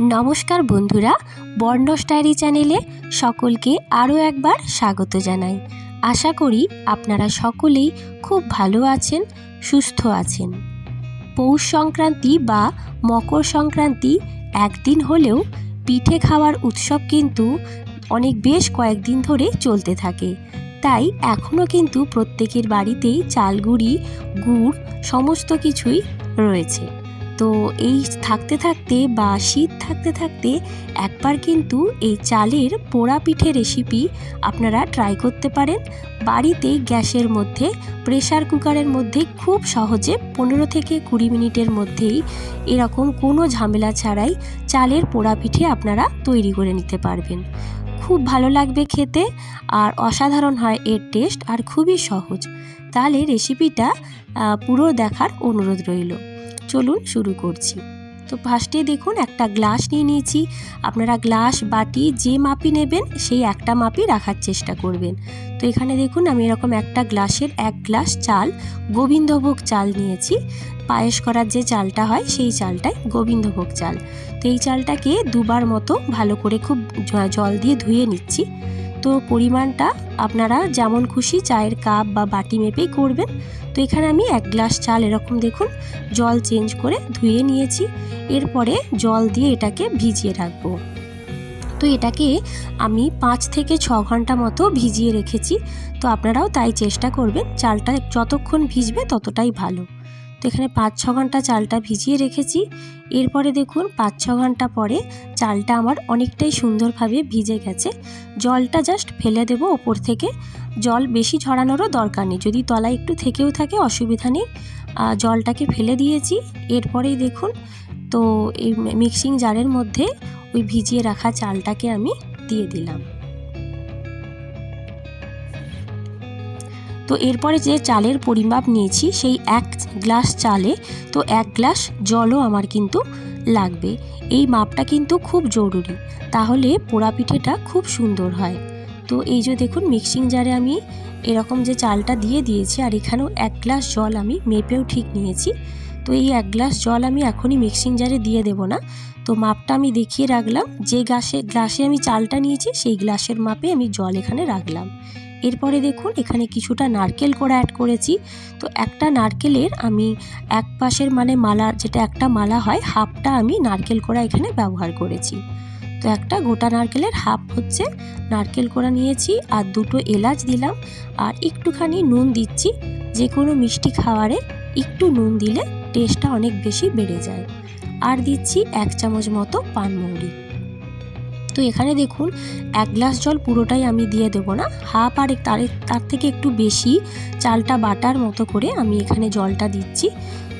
নমস্কার বন্ধুরা, বর্ণস ডায়েরি চ্যানেলে সকলকে আরও একবার স্বাগত জানাই। আশা করি আপনারা সকলেই খুব ভালো আছেন, সুস্থ আছেন। পৌষ সংক্রান্তি বা মকর সংক্রান্তি একদিন হলেও পিঠে খাওয়ার উৎসব কিন্তু অনেক বেশ কয়েকদিন ধরে চলতে থাকে। তাই এখনও কিন্তু প্রত্যেকের বাড়িতেই চালগুড়ি গুড় সমস্ত কিছুই রয়েছে। তো এই থাকতে থাকতে বা শীত থাকতে থাকতে একবার কিন্তু এই চালের পোড়া পিঠে রেসিপি আপনারা ট্রাই করতে পারেন। বাড়িতেই গ্যাসের মধ্যে প্রেসার কুকারের মধ্যে খুব সহজে পনেরো থেকে কুড়ি মিনিটের মধ্যেই এরকম কোনো ঝামেলা ছাড়াই চালের পোড়া পিঠে আপনারা তৈরি করে নিতে পারবেন। খুব ভালো লাগবে খেতে আর অসাধারণ হয় এর টেস্ট আর খুবই সহজ। তাহলে রেসিপিটা পুরো দেখার অনুরোধ রইল। চলুন শুরু করছি। তো ফার্স্টে দেখুন, একটা গ্লাস নিয়ে নিয়েছি। আপনারা গ্লাস বাটি, যে মাপি নেবেন, সেই একটা মাপই রাখার চেষ্টা করবেন। তো এখানে দেখুন, আমি এরকম একটা গ্লাসের এক গ্লাস চাল, গোবিন্দভোগ চাল নিয়েছি। পায়েস করার যে চালটা হয়, সেই চালটাই গোবিন্দভোগ চাল। তো এই চালটাকে দুবার মতো ভালো করে খুব জল দিয়ে ধুয়ে নিচ্ছি। তো পরিমাণটা আপনারা যেমন খুশি চায়ের কাপ বা বাটি মেপেই করবেন। তো এখানে আমি এক গ্লাস চাল এরকম দেখুন, জল চেঞ্জ করে ধুয়ে নিয়েছি। এরপরে জল দিয়ে এটাকে ভিজিয়ে রাখব। তো এটাকে আমি পাঁচ থেকে ছ ঘণ্টা মতো ভিজিয়ে রেখেছি। তো আপনারাও তাই চেষ্টা করবেন, চালটা যতক্ষণ ভিজবে ততটাই ভালো। তো এখানে পাঁচ, ছ ঘণ্টা চালটা ভিজিয়ে রেখেছি। এরপরে দেখুন, পাঁচ, ছ ঘণ্টা পরে চালটা আমার অনেকটাই সুন্দরভাবে ভিজে গেছে। জলটা জাস্ট ফেলে দেবো ওপর থেকে। জল বেশি ঝরানোরও দরকার নেই। যদি তলায় একটু থেকেও থাকে, অসুবিধা নেই। জলটাকে ফেলে দিয়েছি। এরপরেই দেখুন, তো এই মিক্সিং জারের মধ্যে ওই ভিজিয়ে রাখা চালটাকে আমি দিয়ে দিলাম। তো এরপরে যে চালের পরিমাপ নিয়েছি, সেই এক গ্লাস চালে, তো এক গ্লাস জলও আমার কিন্তু লাগবে। এই মাপটা কিন্তু খুব জরুরি। তাহলে পোড়া পিঠেটা খুব সুন্দর হয়। তো এই যে দেখুন মিক্সিং জারে আমি এরকম যে চালটা দিয়ে দিয়েছি, আর এখানেও এক গ্লাস জল আমি মেপেও ঠিক নিয়েছি। তো এই এক গ্লাস জল আমি এখনই মিক্সিং জারে দিয়ে দেবো না। তো মাপটা আমি দেখিয়ে রাখলাম। যে গ্লাসে গ্লাসে আমি চালটা নিয়েছি, সেই গ্লাসের মাপে আমি জল এখানে রাখলাম। এরপরে দেখুন, এখানে কিছুটা নারকেল কোড়া অ্যাড করেছি। তো একটা নারকেলের আমি এক পাশের মানে মালা, যেটা একটা মালা হয়, হাফটা আমি নারকেল কোড়া এখানে ব্যবহার করেছি। তো একটা গোটা নারকেলের হাফ হচ্ছে নারকেল কোড়া নিয়েছি, আর দুটো এলাচ দিলাম, আর একটুখানি নুন দিচ্ছি। যে কোনো মিষ্টি খাওয়ারে একটু নুন দিলে টেস্টটা অনেক বেশি বেড়ে যায়। আর দিচ্ছি এক চামচ মতো পানমৌরি। তো এখানে দেখুন, এক গ্লাস জল পুরোটাই আমি দিয়ে দেবো না। হাফ আর তার তার থেকে একটু বেশি চালটা বাটার মতো করে আমি এখানে জলটা দিচ্ছি।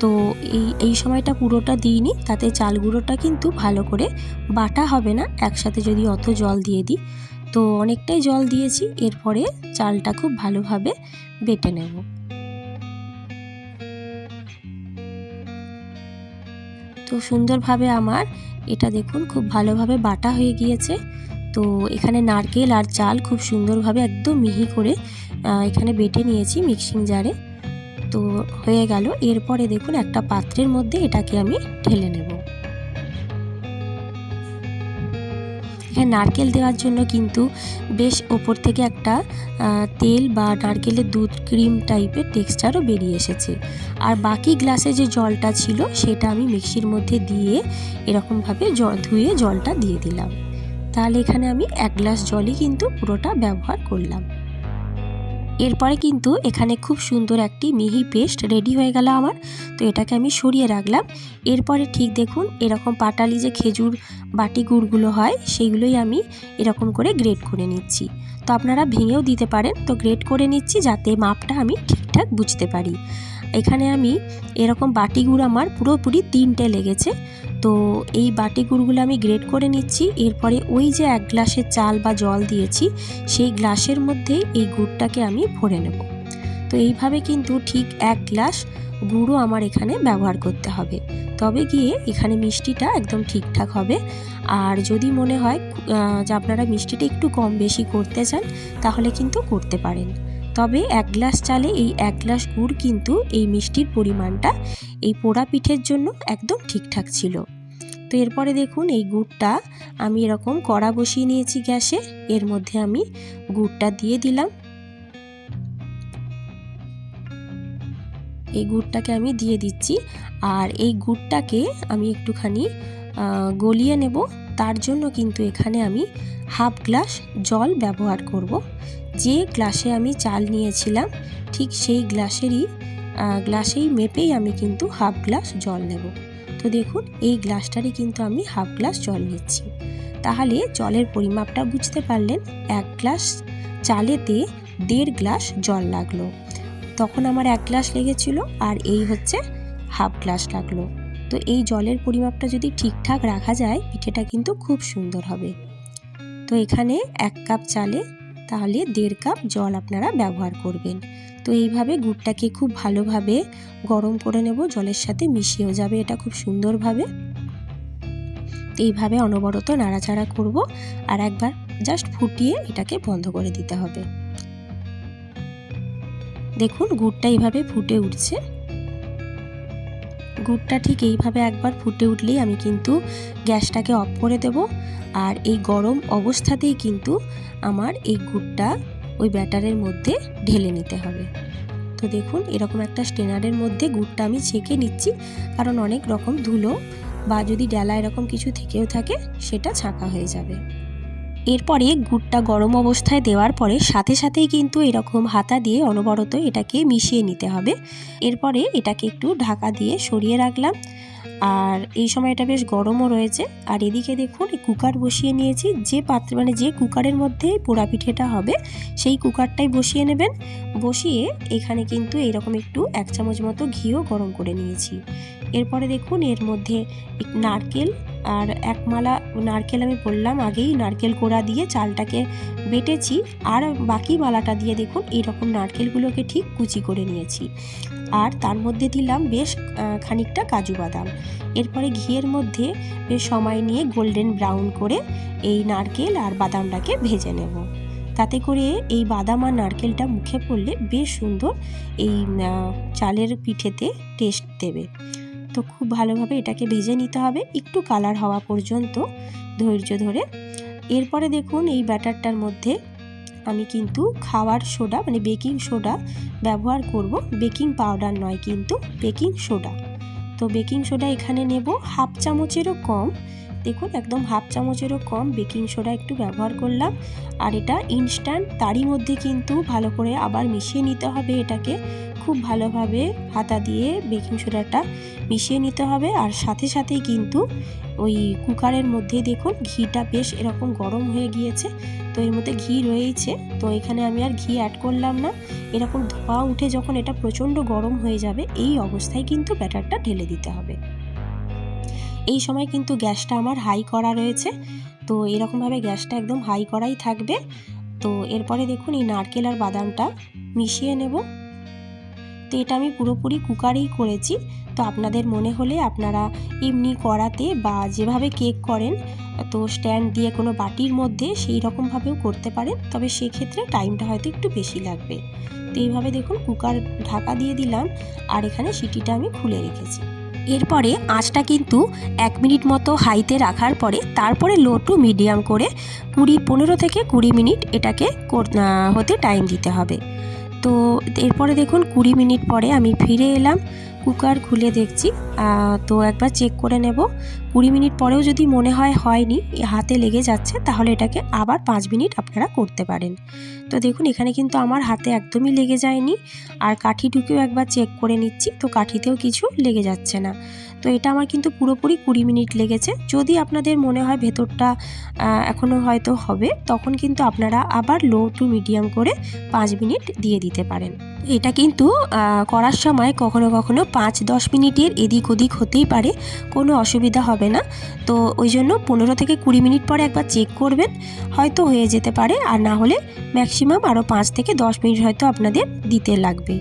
তো এই এই সময়টা পুরোটা দিইনি, তাতে চাল গুঁড়োটা কিন্তু ভালো করে বাটা হবে না, একসাথে যদি অত জল দিয়ে দিই। তো অনেকটাই জল দিয়েছি, এরপরে চালটা খুব ভালোভাবে বেটে নেব। তো সুন্দরভাবে আমার এটা দেখুন খুব ভালোভাবে বাটা হয়ে গিয়েছে। তো এখানে নারকেল আর চাল খুব সুন্দরভাবে একদম মিহি করে এখানে বেটে নিয়েছি মিক্সিং জারে। তো হয়ে গেল। এরপরে দেখুন একটা পাত্রের মধ্যে এটাকে আমি ঢেলে নেব। এখানে নারকেল দেওয়ার জন্য কিন্তু বেশ ওপর থেকে একটা তেল বা নারকেলের দুধ ক্রিম টাইপের টেক্সচারও বেরিয়ে এসেছে। আর বাকি গ্লাসে যে জলটা ছিল সেটা আমি মিক্সির মধ্যে দিয়ে এরকমভাবে ধুয়ে জলটা দিয়ে দিলাম। তাহলে এখানে আমি এক গ্লাস জলই কিন্তু পুরোটা ব্যবহার করলাম। এরপরে কিন্তু এখানে খুব সুন্দর একটি মিহি পেস্ট রেডি হয়ে গেল আমার। তো এটাকে আমি সরিয়ে রাখলাম। এরপরে ঠিক দেখুন, এরকম পাটালি যে খেজুর বাটি গুড়গুলো হয় সেইগুলোই আমি এরকম করে গ্রেট করে নিচ্ছি। তো আপনারা ভেঙেও দিতে পারেন। তো গ্রেট করে নিচ্ছি যাতে মাপটা আমি ঠিকঠাক বুঝতে পারি। এখানে আমি এরকম বাটি গুড় আমার পুরোপুরি তিনটে লেগেছে। তো এই বাটি গুড়গুলো আমি গ্রেট করে নিচ্ছি। এরপরে ওই যে এক গ্লাসের চাল বা জল দিয়েছি, সেই গ্লাসের মধ্যেই এই গুড়টাকে আমি ভরে নেব। তো এইভাবে কিন্তু ঠিক এক গ্লাস গুঁড়ো আমার এখানে ব্যবহার করতে হবে। তবে গিয়ে এখানে মিষ্টিটা একদম ঠিকঠাক হবে। আর যদি মনে হয় যে আপনারা মিষ্টিটা একটু কম বেশি করতে চান, তাহলে কিন্তু করতে পারেন। তবে এক গ্লাস চালে এই এক গ্লাস গুড় কিন্তু এই মিষ্টির পরিমাণটা এই পোড়া পিঠের জন্য একদম ঠিকঠাক ছিল। তো এরপরে দেখুন এই গুড়টা আমি এরকম কড়া বসিয়ে নিয়েছি গ্যাসে, এর মধ্যে আমি গুড়টা দিয়ে দিলাম। এই গুড়টাকে আমি দিয়ে দিচ্ছি আর এই গুড়টাকে আমি একটুখানি গলিয়ে নেব। তার জন্য কিন্তু এখানে আমি হাফ গ্লাস জল ব্যবহার করব। যে গ্লাসে আমি চাল নিয়েছিলাম, ঠিক সেই গ্লাসেরই গ্লাসেই মেপেই আমি কিন্তু হাফ গ্লাস জল নেব। তো দেখুন, এই গ্লাসটারই কিন্তু আমি হাফ গ্লাস জল নিচ্ছি। তাহলে জলের পরিমাপটা বুঝতে পারলেন, এক গ্লাস চালেতে দেড় গ্লাস জল লাগল। তখন আমার এক গ্লাস লেগেছিল আর এই হচ্ছে হাফ গ্লাস লাগল। তো এই জলের পরিমাপটা যদি ঠিকঠাক রাখা যায়, পিঠেটা কিন্তু খুব সুন্দর হবে। তো এখানে এক কাপ চালে, তাহলে দেড় কাপ জল আপনারা ব্যবহার করবেন। তো এইভাবে গুড়টাকে খুব ভালোভাবে গরম করে নেব, জলের সাথে মিশিয়েও যাবে এটা খুব সুন্দরভাবে। তো এইভাবে অনবরত নাড়াচাড়া করব আর একবার জাস্ট ফুটিয়ে এটাকে বন্ধ করে দিতে হবে। দেখুন, গুড়টা এইভাবে ফুটে উঠছে। গুড়টা ঠিক এইভাবে একবার ফুটে উঠলেই আমি কিন্তু গ্যাসটাকে অফ করে দেব। আর এই গরম অবস্থাতেই কিন্তু আমার এই গুড়টা ওই ব্যাটারের মধ্যে ঢেলে নিতে হবে। তো দেখুন, এরকম একটা স্টেনারের মধ্যে গুড়টা আমি ছেঁকে নিচ্ছি। কারণ অনেক রকম ধুলো বা যদি ডেলা এরকম কিছু থেকেও থাকে, সেটা ছাঁকা হয়ে যাবে। এরপরে গুড়টা গরম অবস্থায় দেওয়ার পরে সাথে সাথেই কিন্তু এরকম হাতা দিয়ে অনবরত এটাকে মিশিয়ে নিতে হবে। এরপরে এটাকে একটু ঢাকা দিয়ে সরিয়ে রাখলাম। আর এই সময় এটা বেশ গরমও রয়েছে। আর এদিকে দেখুন কুকার বসিয়ে নিয়েছি। যে পাত্র মানে যে কুকারের মধ্যে পোড়া পিঠেটা হবে, সেই কুকারটাই বসিয়ে নেবেন। বসিয়ে এখানে কিন্তু এরকম একটু এক চামচ মতো ঘিও গরম করে নিয়েছি। এরপরে দেখুন, এর মধ্যে নারকেল আর এক মালা নারকেল আমি বললাম আগেই, নারকেল কোড়া দিয়ে চালটাকে বেটেছি আর বাকি মালাটা দিয়ে দেখুন, এইরকম নারকেলগুলোকে ঠিক কুচি করে নিয়েছি। আর তার মধ্যে দিলাম বেশ খানিকটা কাজু বাদাম। এরপরে ঘিয়ের মধ্যে বেশ সময় নিয়ে গোল্ডেন ব্রাউন করে এই নারকেল আর বাদামটাকে ভেজে নেব। তাতে করে এই বাদাম আর নারকেলটা মুখে পড়লে বেশ সুন্দর এই চালের পিঠেতে টেস্ট দেবে। তো খুব ভালোভাবে এটাকে ভেজে নিতে হবে একটু কালার হওয়া পর্যন্ত ধৈর্য ধরে। এরপরে দেখুন এই ব্যাটারটার মধ্যে আমি কিন্তু খাওয়ার সোডা মানে বেকিং সোডা ব্যবহার করব। বেকিং পাউডার নয় কিন্তু বেকিং সোডা। তো বেকিং সোডা এখানে নেব, হাফ চামচেরও কম। দেখুন একদম হাফ চামচেরও কম বেকিং সোডা একটু ব্যবহার করলাম। আর এটা ইনস্ট্যান্ট তারই মধ্যে কিন্তু ভালো করে আবার মিশিয়ে নিতে হবে এটাকে। খুব ভালোভাবে হাতা দিয়ে বেকিং সোডাটা মিশিয়ে নিতে হবে। আর সাথে সাথেই কিন্তু ওই কুকারের মধ্যে দেখুন, ঘিটা বেশ এরকম গরম হয়ে গিয়েছে। তো এর মধ্যে ঘি রয়েছে তো এখানে আমি আর ঘি অ্যাড করলাম না। এরকম ধোয়া উঠে যখন এটা প্রচণ্ড গরম হয়ে যাবে, এই অবস্থায় কিন্তু ব্যাটারটা ঢেলে দিতে হবে। এই সময় কিন্তু গ্যাসটা আমার হাই করা রয়েছে। তো এরকমভাবে গ্যাসটা একদম হাই করাই থাকবে। তো এরপরে দেখুন এই নারকেল আর বাদামটা মিশিয়ে নেব। তো এটা আমি পুরোপুরি কুকারেই করেছি। তো আপনাদের মনে হলে আপনারা এমনি করাতে বা যেভাবে কেক করেন, তো স্ট্যান্ড দিয়ে কোনো বাটির মধ্যে সেই রকমভাবেও করতে পারেন। তবে সেক্ষেত্রে টাইমটা হয়তো একটু বেশি লাগবে। তো এইভাবে দেখুন কুকার ঢাকা দিয়ে দিলাম আর এখানে সিটিটা আমি খুলে রেখেছি। এরপরে আঁচটা কিন্তু এক মিনিট মতো হাইতে রাখার পরে তারপরে লো টু মিডিয়াম করে কুড়ি পনেরো থেকে কুড়ি মিনিট এটাকে হতে টাইম দিতে হবে। তো এরপরে দেখুন কুড়ি মিনিট পরে আমি ফিরে এলাম, কুকার খুলে দেখছি। তো একবার চেক করে নেব। কুড়ি মিনিট পরেও যদি মনে হয় হয়নি হাতে লেগে যাচ্ছে, তাহলে এটাকে আবার পাঁচ মিনিট আপনারা করতে পারেন। তো দেখুন এখানে কিন্তু আমার হাতে একদমই লেগে যায়নি, আর কাঠিটুকুও একবার চেক করে নিচ্ছি, তো কাঠিতেও কিছু লেগে যাচ্ছে না। তো এটা আমার কিন্তু পুরোপুরি কুড়ি মিনিট লেগেছে। যদি আপনাদের মনে হয় ভেতরটা এখনও হয়তো হবে, তখন কিন্তু আপনারা আবার লো টু মিডিয়াম করে পাঁচ মিনিট দিয়ে দিতে পারেন। এটা কিন্তু করার সময় কখনো কখনো পাঁচ দশ মিনিটের এদিক ওদিক হতেই পারে, কোনো অসুবিধা হবে না। তো ওই জন্য পনেরো থেকে কুড়ি মিনিট পরে একবার চেক করবেন, হয়তো হয়ে যেতে পারে, আর না হলে ম্যাক্সিমাম আরও পাঁচ থেকে দশ মিনিট হয়তো আপনাদের দিতে লাগবে।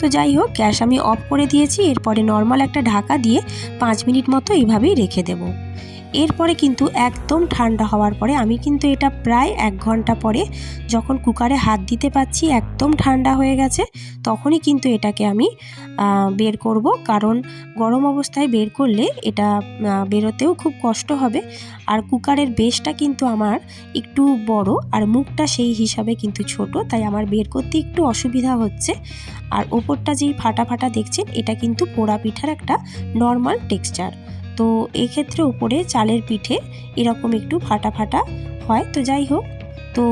তো যাই হোক, গ্যাস আমি অফ করে দিয়েছি, এরপরে নর্মাল একটা ঢাকা দিয়ে পাঁচ মিনিট মতো এইভাবেই রেখে দেব। এরপরে কিন্তু একদম ঠান্ডা হওয়ার পরে আমি কিন্তু এটা প্রায় এক ঘণ্টা পরে যখন কুকারে হাত দিতে পাচ্ছি একদম ঠান্ডা হয়ে গেছে, তখনই কিন্তু এটাকে আমি বের করব। কারণ গরম অবস্থায় বের করলে এটা বেরোতেও খুব কষ্ট হবে। আর কুকারের বেসটা কিন্তু আমার একটু বড় আর মুখটা সেই হিসাবে কিন্তু ছোট, তাই আমার বের করতে একটু অসুবিধা হচ্ছে। আর ওপরটা যেই ফাটা ফাটা দেখছেন, এটা কিন্তু পোড়া পিঠার একটা নর্মাল টেক্সচার। তো এক্ষেত্রে উপরে চালের পিঠে এরকম একটু ফাটা ফাটা হয়। তো যাই হোক, তো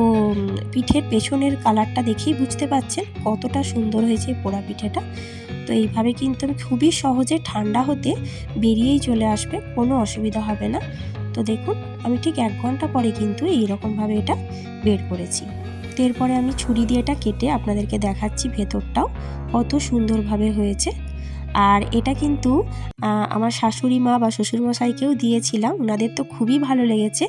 পিঠের পেছনের কালারটা দেখেই বুঝতে পাচ্ছেন কতটা সুন্দর হয়েছে পোড়া পিঠেটা। তো এইভাবে কিন্তু আমি খুবই সহজে ঠান্ডা হতে বেরিয়েই চলে আসবে, কোনো অসুবিধা হবে না। তো দেখুন, আমি ঠিক এক ঘণ্টা পরে কিন্তু এইরকমভাবে এটা বের করেছি। তো এরপরে আমি ছুরি দিয়ে এটা কেটে আপনাদেরকে দেখাচ্ছি ভেতরটাও কত সুন্দরভাবে হয়েছে। আর এটা কিন্তু আমার শাশুড়ি মা বা শ্বশুরমশাইকেও দিয়েছিলাম। ওনাদের তো খুবই ভালো লেগেছে।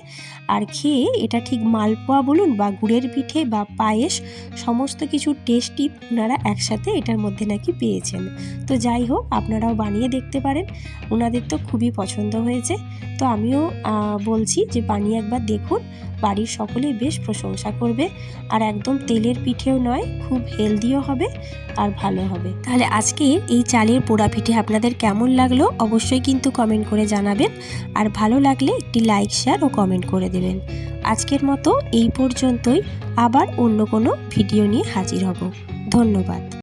আর খেয়ে এটা ঠিক মালপোয়া বলুন বা গুড়ের পিঠে বা পায়েস, সমস্ত কিছু টেস্টি ওনারা একসাথে এটার মধ্যে নাকি পেয়েছেন। তো যাই হোক, আপনারাও বানিয়ে দেখতে পারেন। ওনাদের তো খুবই পছন্দ হয়েছে। তো আমিও বলছি যে বানিয়ে একবার দেখুন। বাড়ির সকলেই বেশ প্রশংসা করবে। আর একদম তেলের পিঠেও নয়, খুব হেলদিও হবে আর ভালো হবে। তাহলে আজকের এই চালের পোড়া পিঠে আপনাদের কেমন লাগল অবশ্যই কিন্তু কমেন্ট করে জানাবেন। আর ভালো লাগলে একটি লাইক শেয়ার ও কমেন্ট করে দেবেন। আজকের মতো এই পর্যন্তই। আবার অন্য কোনো ভিডিও নিয়ে হাজির হব। ধন্যবাদ।